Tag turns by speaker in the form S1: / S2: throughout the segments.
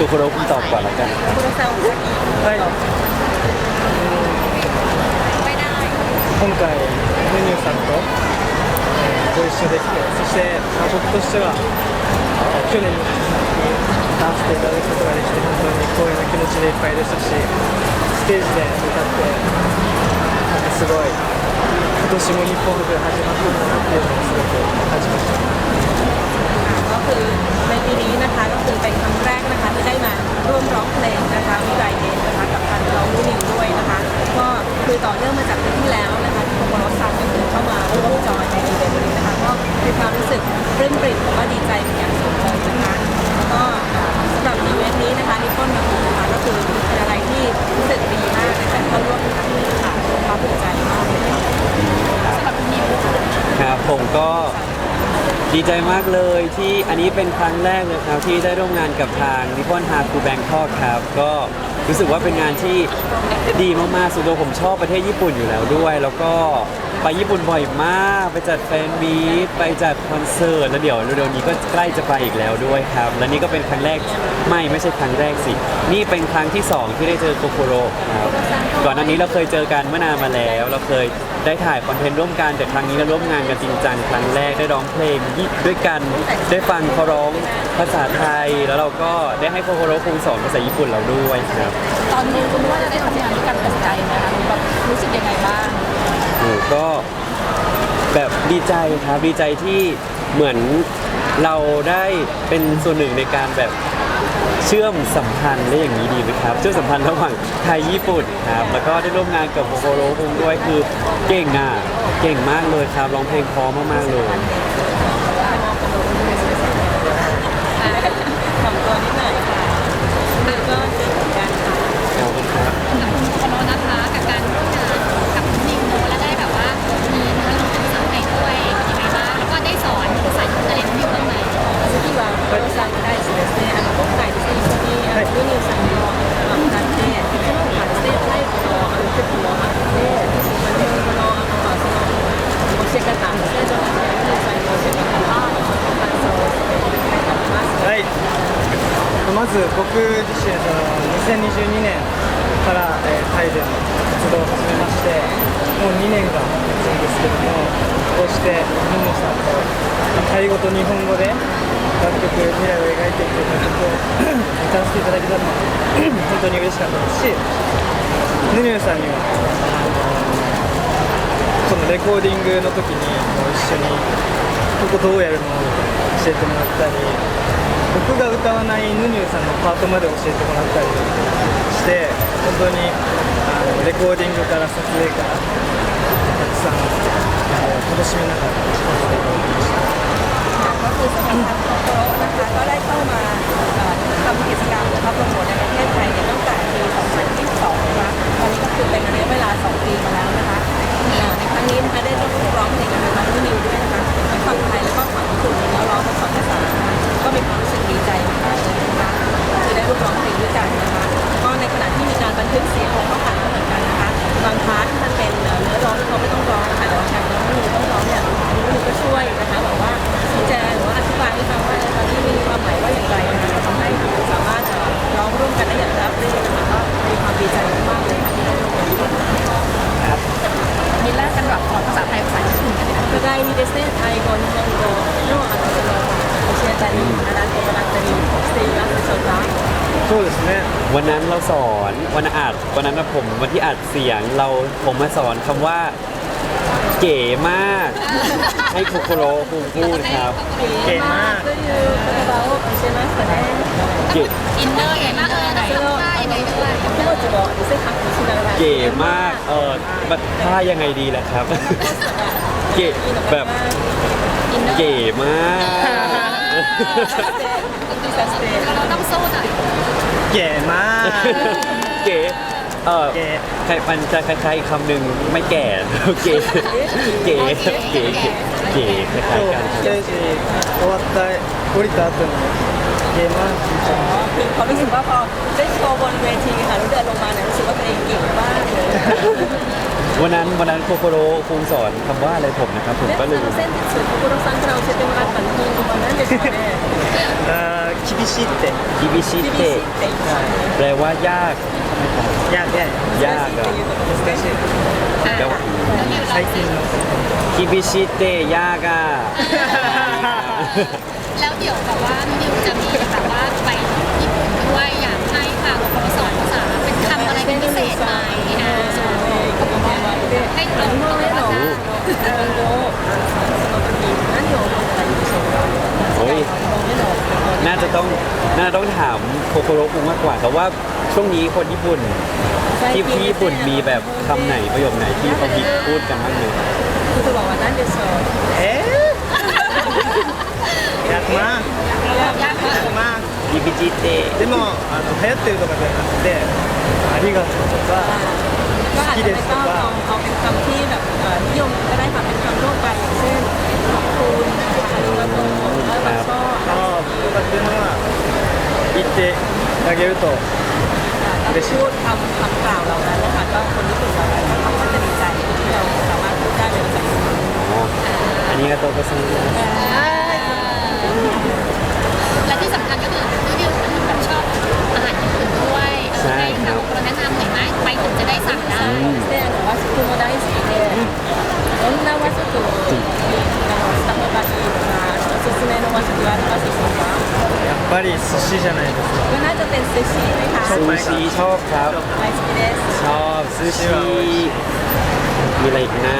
S1: ดู
S2: 今回メニューさんとご一緒できてそして僕としては去年に引き続ダンスでいただくことができて本当に光栄な気持ちでいっぱいでしたしステージで歌ってなんかすごい今年も日本で始まったんだなっていうのをすごく感じました。
S1: ผมก็ดีใจมากเลย
S3: ที่อันนี้เป็นครั้งแรกเลยครับที่ได้ร่วมงานกับทางนิปปอนฮาคูแบงคอกครับ ก็รู้สึกว่าเป็นงานที่ดีมากๆส่วนตัวผมชอบประเทศญี่ปุ่นอยู่แล้วด้วย แล้วก็ไปญี่ปุ่นบ่อยมาก ไปจัดแฟนมีตไปจัดคอนเสิร์ตแล้วเดี๋ยวเร็วๆนี้ก็ใกล้จะไปอีกแล้วด้วยครับ และนี่ก็เป็นครั้งแรกไม่ไม่ใช่ครั้งแรกสิ นี่เป็นครั้งที่สองที่ได้เจอโกโคโรครับ ก่อนหน้านี้เราเคยเจอกันเมื่อนานมาแล้ว เราเคยได้ถ่ายคอนเทนต์ร่วมกันแต่ครั้งนี้เราร่วมงานกันจริงจังครั้งแรกได้ร้องเพลงด้วยกันได้ฟังเขาร้องภาษาไทย แล้วเราก็ได้ให้โกโคโรคงสอนภาษาญี่ปุ่นเราด้วยครับ
S4: ตอนนี้คุณว่าจะได้ทำงานด้วยกันเป็นใจไหมคะแบบรู้สึกยังไงบ้าง
S3: โอ้ก็แบบดีใจครับดีใจที่เหมือนเราได้เป็นส่วนหนึ่งในการแบบ เชื่อมสัมพันธ์ได้อย่างนี้ดีไหมครับ เชื่อมสัมพันธ์ระหว่างไทยญี่ปุ่นครับแล้วก็ได้ร่วมงานกับโคโคโรคุงด้วยคือเก่งอะเก่งมากเลยครับร้องเพลงเพอม
S1: มา
S4: กๆเลย
S2: ず僕自身その2022年から、えータイでの活動を始めましてもう2年が経つんですけどもこうしてミンノさんとタイ語と日本語で楽曲「未来を描いて」っていう楽曲を 歌わせていただけたのは 本当に嬉しかったですしヌニューさんにはそのレコーディングの時にこう一緒にここどうやるの？って教えてもらったり僕が歌わないヌニューさんのパートまで教えてもらったりして本当にあのレコーディングから撮影からたくさんあの楽しみながら聴かせていただきました
S1: ก็คือสำหรับทางโคโรนะคะก็ได้เข้ามาเอ่อทำกิจกรรมนะคะโปรโมทในประเทศไทยเนี่ยตั้งแต่ปี 2022 นะคะตอนนี้ก็คือเป็นระยะเวลา 2 ปีมาแล้วนะคะเอ่อในครั้งนี้นะคะได้ร่วมร้องเพลงกับน้องนุ่นนิวด้วยนะคะ วันนั้นเราสอนวัน
S4: อั
S3: ดวันนั้นผมวันที่อัดเสียงเราผมมาสอนคำว่า เก๋มาก ให้คุโคโรคุงพูดครับ
S2: เก๋มาก
S3: เก๋
S4: อินเนอร์อย่างนี้เลย
S3: เก๋มากเออมันท่ายังไงดีล่ะครับ เก๋แบบ
S4: เก๋
S3: มาก
S4: ต้องสู้หน่
S2: เก๋มาก
S3: เก๋เออ
S2: เก๋
S3: ใครมันจะคล้ายๆคำหนึ่งไม่แก่ เก๋เก๋เก๋เก๋คล้ายๆกัน
S2: ステージ終わった降りた後に เย็นมาก
S1: คือเขารู้สึกว่าพอได้โชว์บนเวทีค่ะรู้เดินลงมาเนี่ยรู้สึกว่าตัวเองเก่งมากเลย
S3: วันนั้นวันนั้นโคโคโรคงสอนคำว่าอะไรผมนะครับผมก็ลืม
S1: เส้นสุดโคโคโรซังเราเชตมารปันที
S2: วันนั้นเลย
S3: ค่ะร
S1: กคิบิชิ
S3: เตะ
S1: คิบิชิตะ
S3: แปลว่ายากยากแค่
S2: ยาก
S4: อะแล้วใช้จริง
S3: คิบิชิเตะยากอะ
S4: แล้วเดี๋ยวแบบว่านิวจะมีแบบว่าไปญี่ปุ่นด้วยอยากให้ค่ะขอสอนภาษาเป็นคำอะไรเป็นพิเศษไหมอ่า
S1: ให้ตรงกับภาษา
S3: โอ้ยน่าจะต้องน่าต้องถามโคโคโรคุมากกว่า แต่ว่าช่วงนี้คนญี่ปุ่น ที่ที่ญี่ปุ่นมีแบบคำไหนประโยคไหนที่เขาฮิพูดกันบ้างไหม
S1: คือจะบอกว่า
S2: นั่นเด
S4: ชเอ๊ะ ก
S2: 100万
S3: กิบิชิเตะ
S2: でもあの流行ってるとかじゃなくてありがとうとか
S1: ก็อาจจะไม่ต้องเอาเอาเป็นคำที่แบบเอ่อนิยมก็ได้ค่ะเป็นคำทั่วไปอย่างเช่นขอบคุณอาริวาโตแล้วเราชอบ
S2: あーとかっていうのは言ってあげると
S1: เราพูดคำคำกล่าวเหล่านั้นนะคะก็คนญี่ปุ่นเราเขาก็จะดีใจที่เราสามารถพูดได้เป็นภาษาญี่ปุ่น
S3: อ๋ออันนี้ก็โตก็ซัง
S4: และที่สำคัญก็คือนิวเป็นคนแบบชอบอาหารญี่ปุ่นด้วยเออให้ทางเราแนะนำหน่อยไหมไปถึงจะได้สั่งได้
S1: であの和食も大好きでどんな和食をあのした方がいいとかおすすめの和食はありますでしょうか
S2: やっぱり寿司じゃないですか
S1: ก็น่าจะเป็นซูชิไหมคะ
S3: ซูชิชอบครับ
S1: 大好きです
S3: ชอบซูชิมีอะไรอีกนะ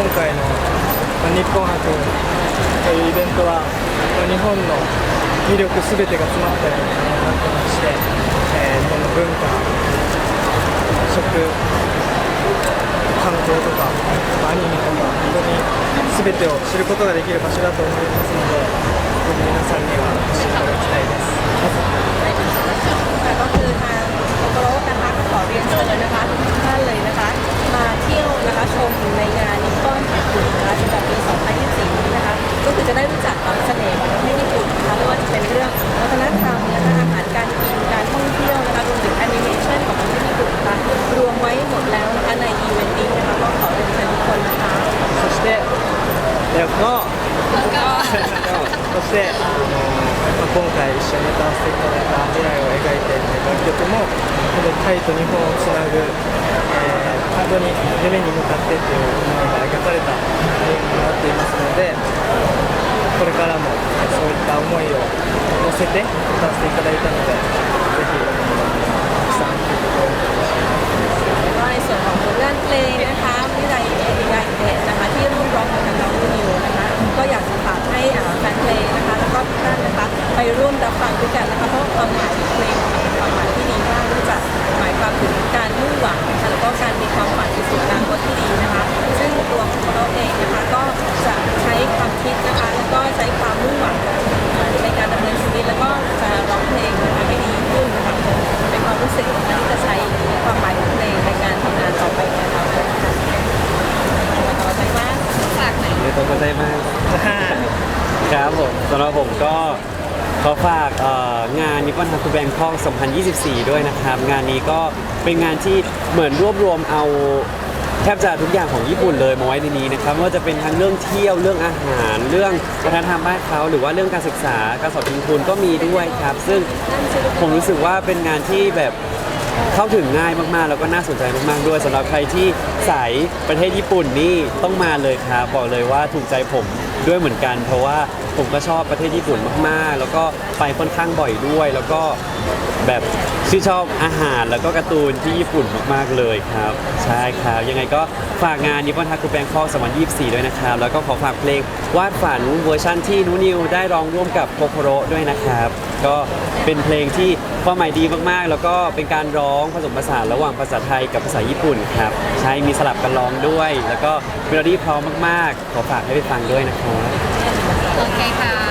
S2: 今回の日本博というイベントは日本の魅力すべてが詰まったようなものになってまして、日本の文化食観光とかアニメとか本当に全てを知ることができる場所だと思いますのでぜひ皆さんにはお越しいただきたいです。
S1: แต่ก็คือทางโอโกโรนะคะก็ขอเรียนเชิญนะคะทุกท่านเลยนะคะ มาเที่ยวนะคะชมในงานนิปปอนญี่ปุ่นนะคะสำหรับปี 2024 นี้นะคะ ก็คือจะได้รู้จักกับเสน่ห์ของประเทศญี่ปุ่นนะคะไม่ว่าจะเป็นเรื่องวัฒนธรรมนะคะอาหารการกินการท่องเที่ยวนะคะรวมถึงแอนิเมชันของประเทศญี่ปุ่นนะคะรวมไว้หมดแล้วนะคะในอีเวนต์นี้นะคะก็ขอเรียนเชิญทุกคนนะคะ
S2: そしてแล้วก็
S4: แล้วก็
S2: そしてあの、まあ、今回一緒に歌わせていただいた未来を描いている楽曲も本当にタイと日本をつなぐ、えー 本当に夢に向かってという思いが描かれたゲームになっていますのでこれからもそういった思いを乗せて歌わせていただいたのでぜひたくさん聴いてくれると嬉しいです。
S1: ขอฝากงานนิปปอน
S3: ฮักคูแบงคอก2024 ด้วยนะครับ งานนี้ก็เป็นงานที่เหมือนรวบรวมเอาแทบจะทุกอย่างของญี่ปุ่นเลยมาไว้ในนี้นะครับว่าจะเป็นทั้งเรื่องเที่ยวเรื่องอาหาร เรื่องวัฒนธรรมบ้านเขาหรือว่าเรื่องการศึกษาการสอนทุนก็มีด้วยครับ ซึ่งผมรู้สึกว่าเป็นงานที่แบบเข้าถึงง่ายมากๆ แล้วก็น่าสนใจมากๆด้วยสำหรับใครที่สายประเทศญี่ปุ่นนี่ต้องมาเลยครับบอกเลยว่าถูกใจผม ด้วยเหมือนกัน เพราะว่าผมก็ชอบประเทศญี่ปุ่นมากๆ แล้วก็ไปค่อนข้างบ่อยด้วย แล้วก็แบบชื่นชอบอาหารแล้วก็การ์ตูนที่ญี่ปุ่นมากๆเลยครับ ใช่ครับยังไงก็ฝากงานนิปปอนทักคูแบงคอก2024 ด้วยนะครับ แล้วก็ขอฝากเพลงวาดฝันเวอร์ชั่นที่นูนิวได้ร้องร่วมกับโคโคโรด้วยนะครับ ก็เป็นเพลงที่ความหมายดีมากๆ แล้วก็เป็นการร้องผสมผสานระหว่างภาษาไทยกับภาษาญี่ปุ่นครับใช่มีสลับกันร้องด้วย แล้วก็เมโลดี้เพร้อมมากๆ ขอฝากให้ไปฟังด้วยนะครับ
S4: โอเคค่ะ